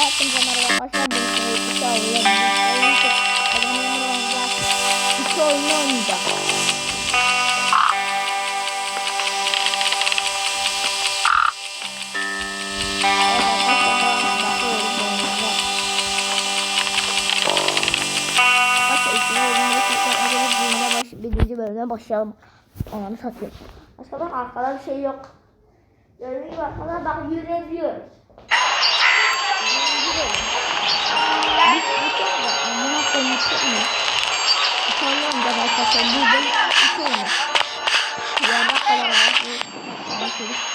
Hepinize merhaba arkadaşlar. Ben size iki oyun iki oyunu oynayacağım. Birinci bölümden başlayalım. Ananı satayım. Aşağıdan arkada bir şey yok. Gördüğünüz gibi arkada bak yürüyebiliyoruz. Çok mu? İtalyan da var. Bu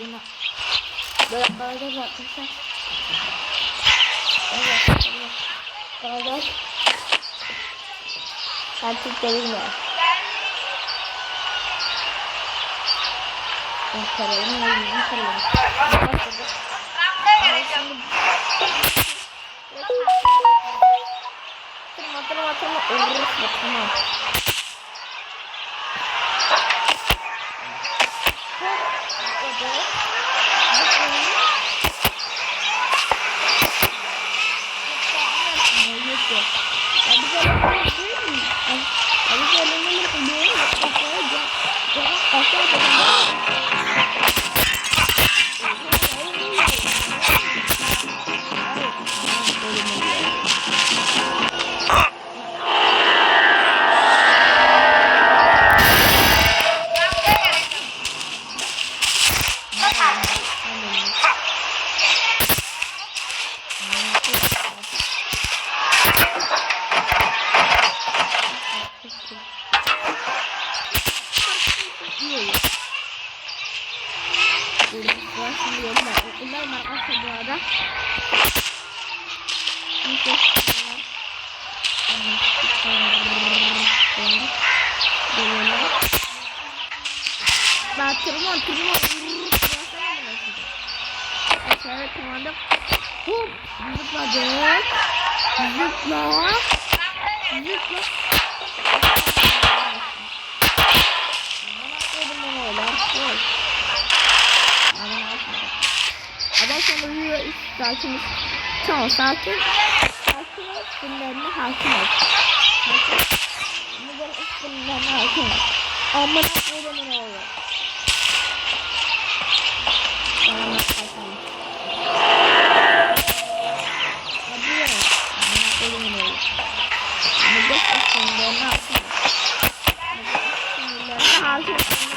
Buna böyle kalacağız arkadaşlar. Evet, evet. Gelinmiyor. Ben yüzüm kararım. Başladık. Ama şimdi Tırma tırma tırma. Mu tamam. Bak tırman tırman. Aşağıya tırmandık. Hop zıpladık. Zıpla. Zıpla. sakin oluyor. Üst sakiniz. Tamam sakin. Sakin ol. Bunlarına hakim ol. Sakin ol. Bunların üstünlerine hakim ol. Ama ne oluyor? Thank you.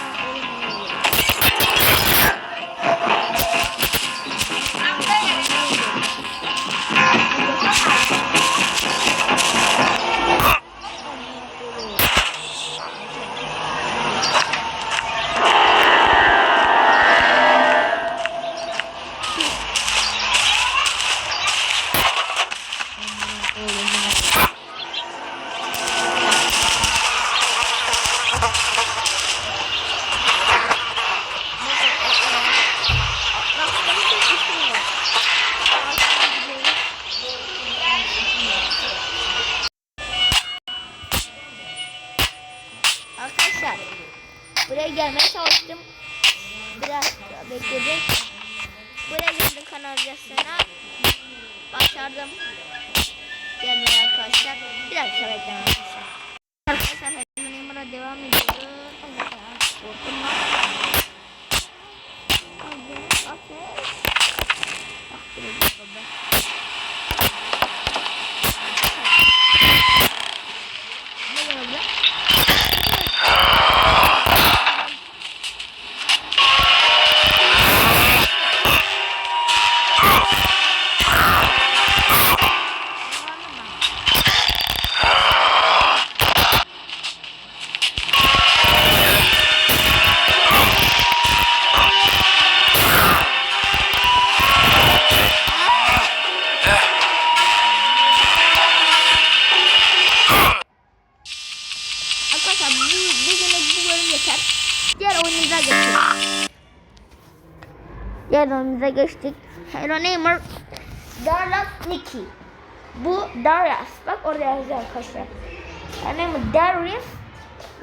Başardım. Gelmeye arkadaşlar. Bir dakika bekleyin arkadaşlar. Arkadaşlar Hello Neighbor'a devam ediyoruz. Allah Allah. Korktum lan. Hadi, ateş. Ah, biraz yapalım. Arkadaşlar bu, bölüm yeter. Diğer oyunumuza geçelim. Diğer oyunumuza geçtik. Hello Neighbor. Darlas Nicky. Bu Darius. Bak orada yazıyor arkadaşlar. Hello Neighbor Darius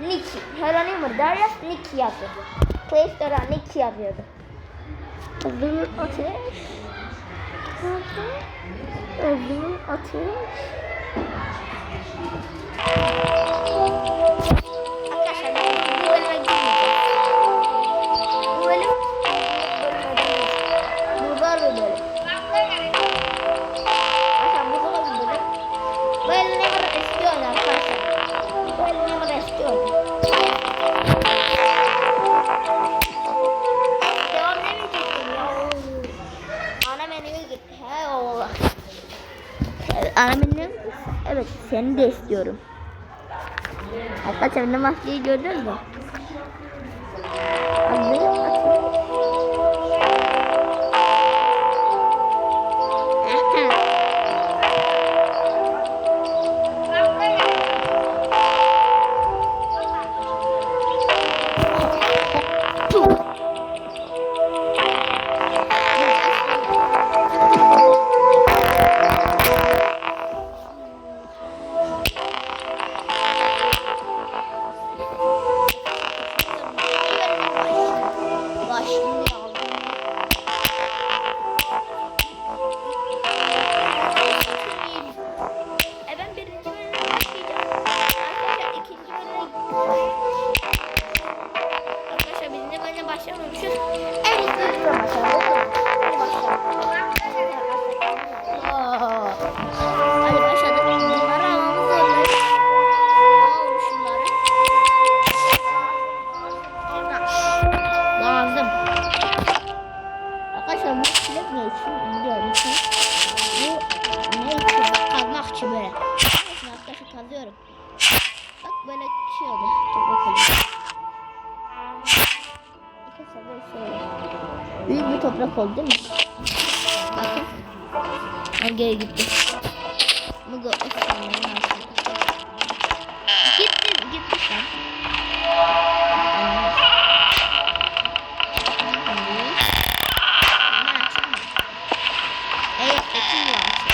Nicky. Hello Neighbor Darius Nicky yazıyor. Play Store'a Nicky yazıyordu. Öbür ateş. Öbür ateş. Bölüme girmeyeceğiz. Bu bölüm bu zor bir bölüm. Arkadaşlar bu zor bir bölüm. Bu el ne kadar eski oyun arkadaşlar. Kadar. Anam eve gitti. He Allah. Evet, Anam benim. Evet seni de istiyorum. Arkadaşlar ne maskeyi gördünüz mü? Hadi Evet, ekim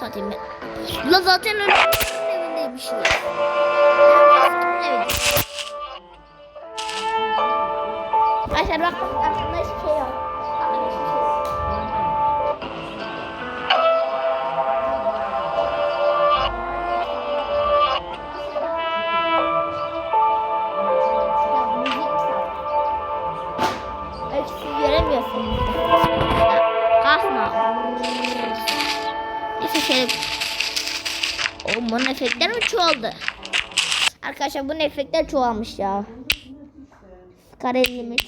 Satayım ben. La zaten öyle yok. Şöyle. Oğlum bunun efektler mi çoğaldı? Arkadaşlar bunun efektler çoğalmış ya. Kare limit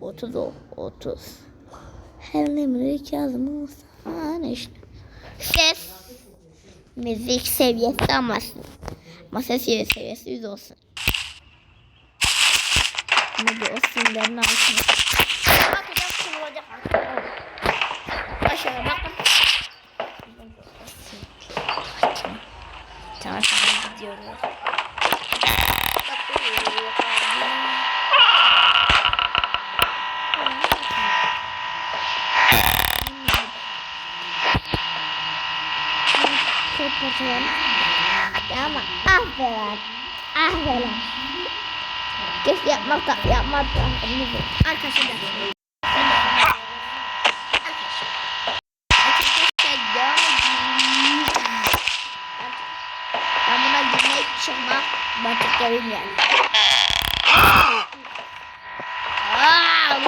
30 o 30. Her limit ne işte. Ses. Müzik seviyesi ama ama ses seviyesi 100 olsun. Bu o simlerin altına. Bakacağız kurulacak artık. Aşağıya bakın. Tamam tamam gidiyoruz. Kapatalım. Ama be lan. Keşke yapmak da yapmak da. Arkadaşlar. Mantıklarım yani. Aa.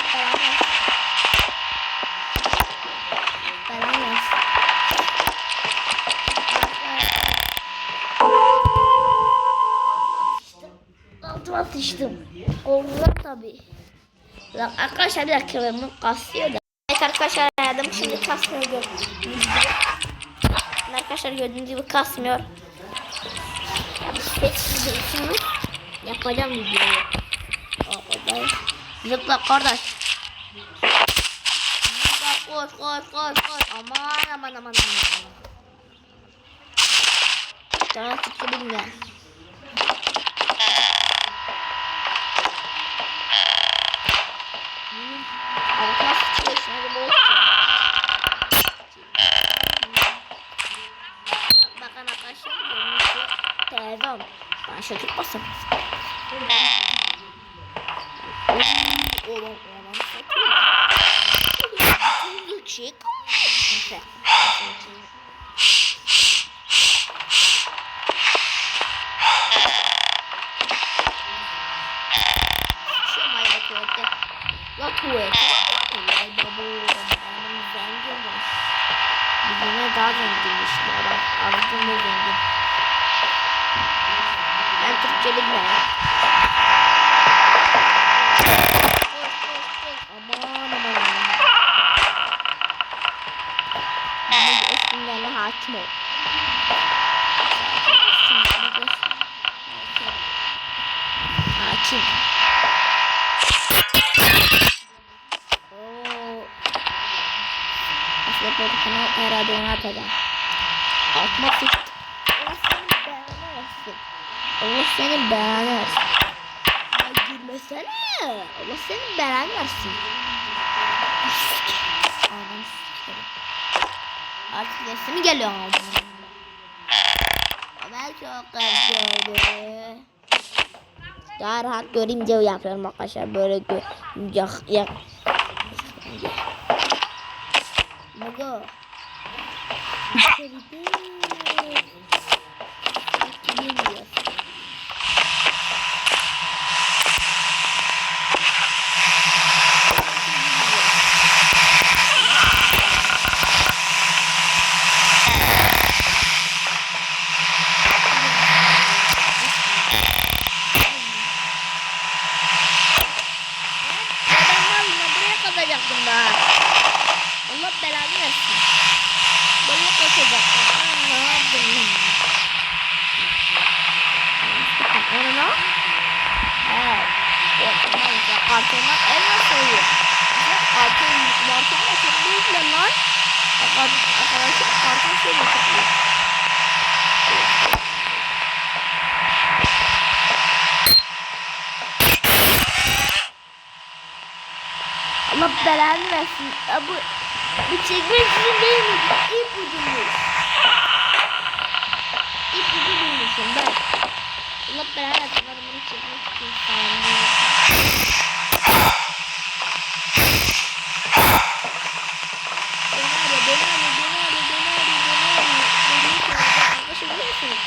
Altıma sıçtım. Olacak tabii. Lan arkadaşlar bir dakika ben bunu kasıyor da. Evet arkadaşlar aradım şimdi kasmıyor gördüğünüz gibi. Arkadaşlar gördüğünüz gibi kasmıyor. Ya bir çiziyorsunuz. Yapacağım videoyu. Orada. Zıpla kardeş. Zıpla koş koş koş koş. Aman aman aman aman. Canım çıktı bilmiyorum. Altına sıçıyor şimdi bu Bakın arkadaşlar görünüşü televizyon. Ben şöyle tutmasın. Oğlum oğlum satıyor. Milkshake. Neyse. Şu mayma tuvalette. La tuvalette. Vay babu. Benim zengin var. Bizimle daha zenginmiş bu adam. Ağzım da zengin. Ben Türkçe bilmiyorum. Koş, koş, koş. Aman aman aman. Ama bu üstünlerine hakim ol. Hakim. Oo. Böyle kanal herhalde onu atacağım. Atma sık. Allah seni belanı versin. Allah seni belanı versin. Ay gülmesene. Allah seni belanı versin. Anam sikerim. Artık resmi geliyor. Ben çok acıdı. Daha rahat diye yapıyorum arkadaşlar. Böyle gö yak yak. Mugo. İçeride. versin. Balık atacaklar. Ben ne yaptım ya? Onu ne? Evet. Arkamdan el nasıl oluyor? Arkamdan arkamdan çok büyükler lan. Arkadaşlar arkamdan şöyle çok büyük. Allah belanı versin. Bu bu çekmek için değil mi? İp ucuymuş. İp ucu bulmuşum ben. Allah belanı versin. Ben bunu çekmek için sanmıyorum. Beni arıyor, beni arıyor, beni arıyor, beni arıyor, beni arıyor. Beni arıyor. Arkadaşlar biliyor musunuz?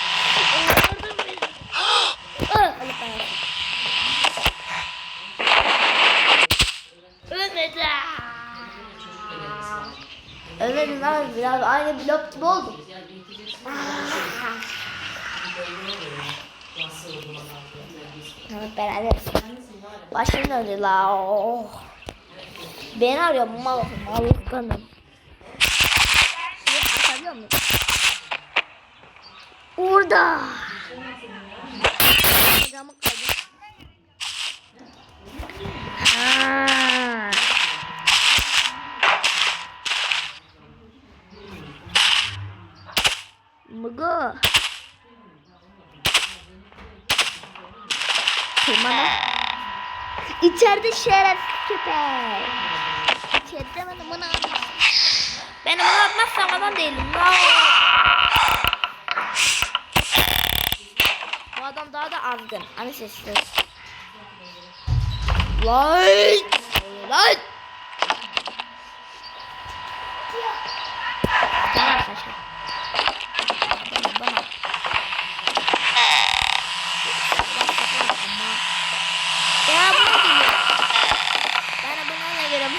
Onlardan biri. Ah! Allah belanı versin. Ölmedi. Ölmedim abi biraz aynı blok gibi oldum. Evet beraber. Başım döndü la. Oh. Beni arıyor mal mal kanım. Atabiliyor muyum? Orada. Hocamı kaydım. Ha. Mıgı. İçeride şeref köpek. İçeride bana bunu atmaz. Ben bunu atmazsam adam değilim. Bu adam daha da azgın. Hani sesli. Lan! Lan! Gel arkadaşlar. Bana, bana. Ya bu ne diyor? Bana bununla göre bu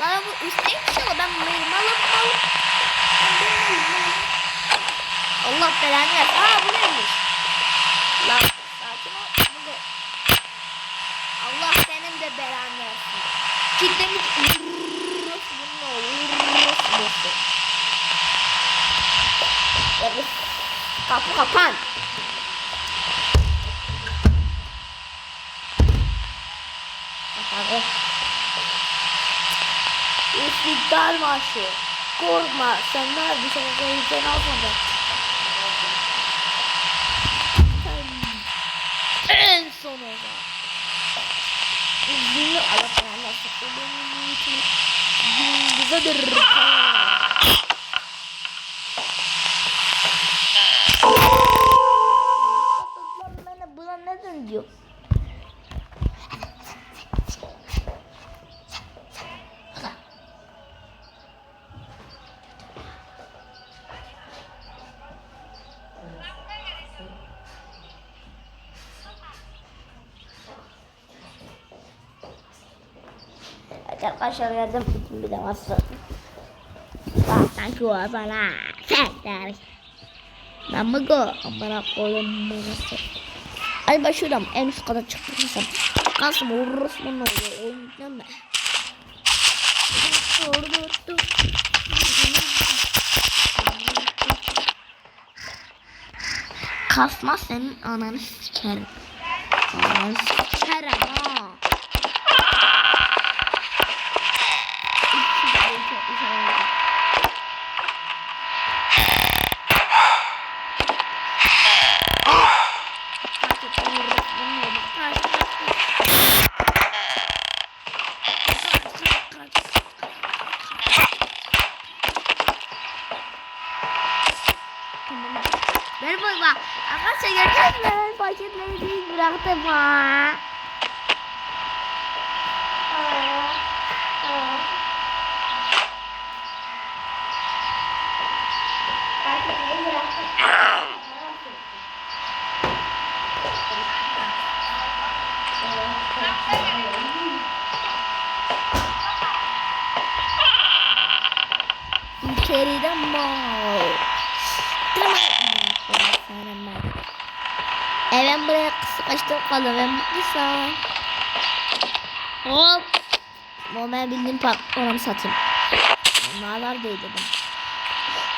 Lan bu üstteymiş ama ben malım malım malım. Ben bilmiyorum, malım. Allah belanı versin. Aa bu neymiş? Lan sakin ol. Bu da- Allah senin de belanı versin. Kitlemiş. Bu kapı kapan. Kapağı. İstiklal Marşı. Korkma senler bir şey söyleyeceğini Allah Allah güzeldir. Arkadaşlar geldim. Bir de varsa. Bak sanki o bana. Sen der. Ben mi go? Amına koyayım burası. Ben şuradan en üst kata çıkmışsam. Kalsın vururuz bunu oluyor. Dur dur dur. Kasma senin ananı sikerim. Ananı sikerim ha. Ben bak arkadaşlar gördünüz mü? Ben paketleri değil bıraktım ha. Paketleri bıraktım. İçeriden mal. Evet buraya sıkıştım mutluysa. Hop. Ben bildiğim patronum satayım. Nalar değil dedim.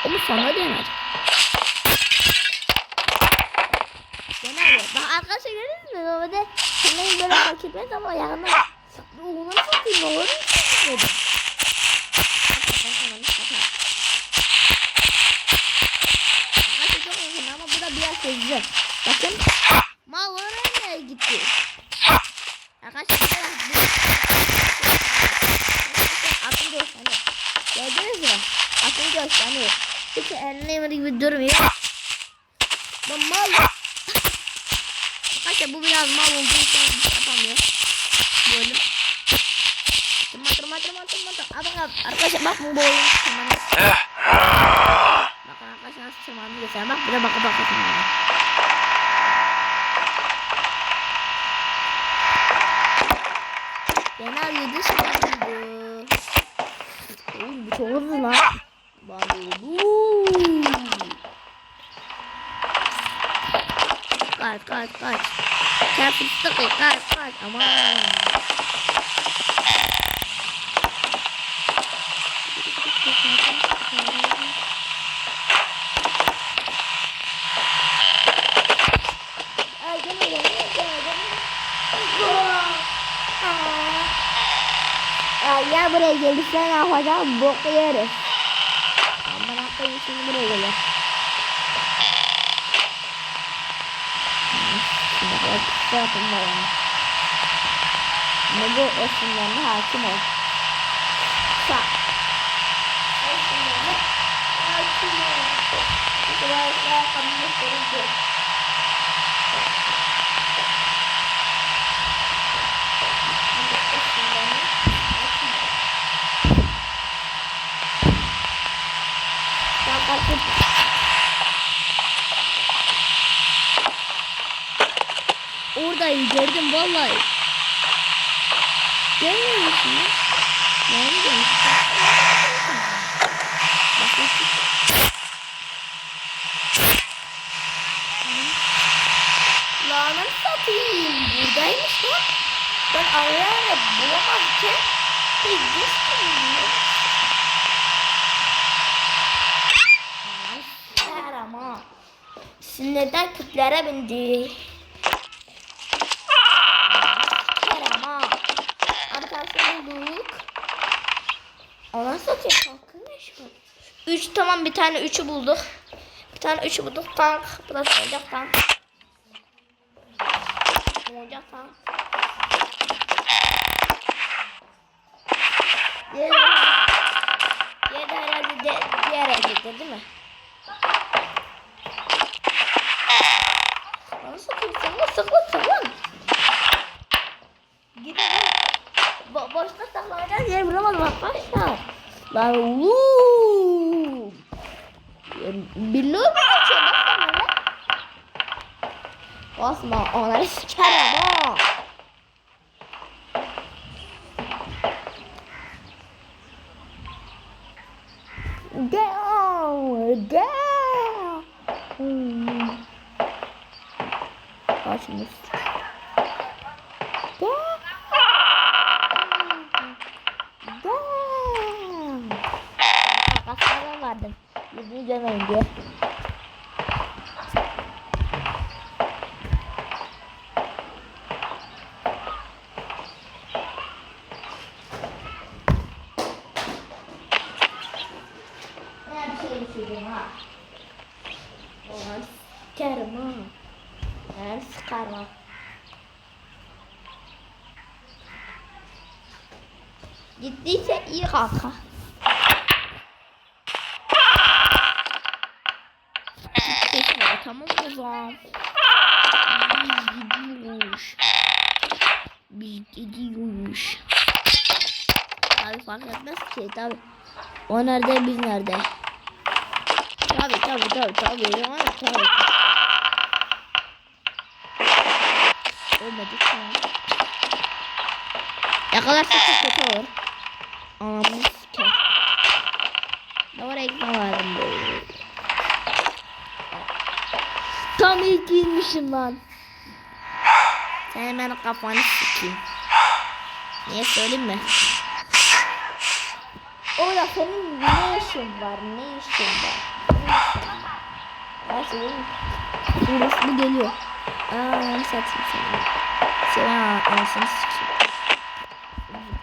Onu sonra dener. Dener. Bak arkadaşlar görüyorsunuz mu? Normalde senin böyle fark etmez ama yanına Onu satayım ne olur dedim. Arkadaşlar çok yakın ama bu. Gibi durmuyor. Bu mal. Bu biraz mal olduğu için yapamıyor. Böyle. Tırma tırma tırma tırma. Bakın arkadaşlar bak bu boyun tırmanıyor. Bakın arkadaşlar nasıl tırmanıyor göstereyim. Bak bir de bakın bakın tırmanıyor. Genel yedi şimdi. Oğlum bu çok. Kaç kaç kaç. Sen fıstık ye, kaç kaç. Aman. Ya buraya gelirse ne yapacağım? Bok yeriz. Aman akıyım şimdi buraya gelir. Şimdi böyle şey yapın da yani. Ne bu esinlerine hakim ol. Sa. Esinlerine hakim ol. Arkadaşlar kabul gösterildi. Esinlerine hakim ol. Sen kalkıp Oradayım gördüm vallahi. Görmüyor musun ya? Nerede görmüşsün? Bakın. Lanet satayım. Buradaymış lan. Ben arayana bulamazken bir düştüm. Ay, ama. Sinirden küplere bindi. Kerama. Arkadaşlar bulduk. Ona satıyor kalkmış mı? Üç tamam bir tane üçü bulduk. Bir tane üçü bulduk tank. Bu da oyuncak tank. Oyuncak tank. Diğer, diğer de herhalde de, diğer evde değil mi? Bana sakın sakın sakın sakın. Gidelim. Bo boşta saklanacak yer bulamadım arkadaşlar. Lan wuuu. Biliyor musun geçiyor basma lan. Onları sikerim ha. Down, down. Başımız. Down. Down. Kakaslara vardım. Yüzünü görmeyin diye. Ben bir şey düşürdüm ha. Ulan sikerim ha. Ben sıkarım. Kanka. Gittiyse tamam o zaman. Biz gidiyoruz. Biz gidiyoruz. Tabi fark etmez ki tabi. O nerede biz nerede? Tabi tabi tabi tabi yani tabi. Olmadı tamam. Yakalarsa çok kötü olur. Anamı siker. Var ekran verdim böyle. Tam ilk inmişim lan. Sen hemen kafanı sikeyim. Niye söyleyeyim mi? Orada senin ne işin var? Ne işin var? Neyse oğlum. Burası bu geliyor. Aa satayım seni. Seni anasını sikeyim.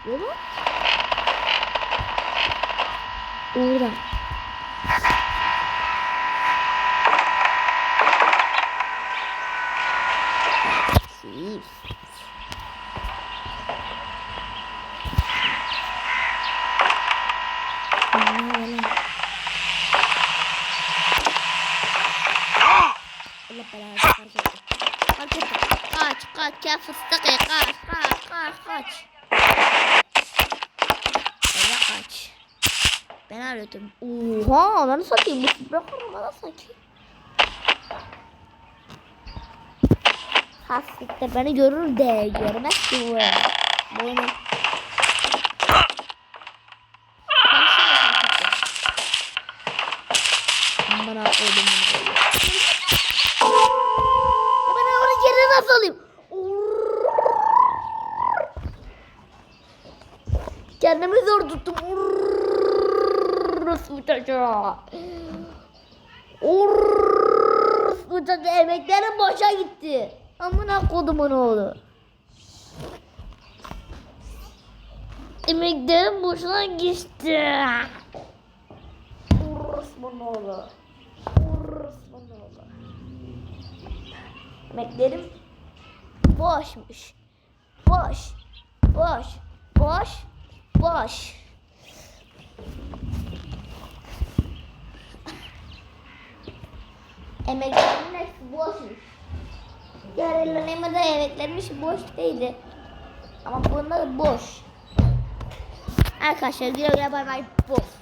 Yolu. Oradan. Sis. Allah belanı. Kaç kaç gel fıstık kaç kaç kaç kaç. Eve kaç. Ben arıyordum. Oha lan satayım bu bırak onu bana satayım. Hasretler beni görür de görmez ki bu. Boynum. Bana koydum bunu. Ben onu geri nasıl alayım? Kendimi zor tuttum. Nasıl bu çocuğa? Bu çocuğa emeklerim boşa gitti. Amına kodumun oğlu. Emeklerim boşuna gitti. Orospu'nun oğlu. Orospu'nun oğlu. Emeklerim boşmuş. Boş. Boş. Boş. Boş. Emeklerimin hepsi boşmuş. Diğerlerinin de emeklermiş boş değildi. Ama bunlar boş. Arkadaşlar güle güle bay bay boş.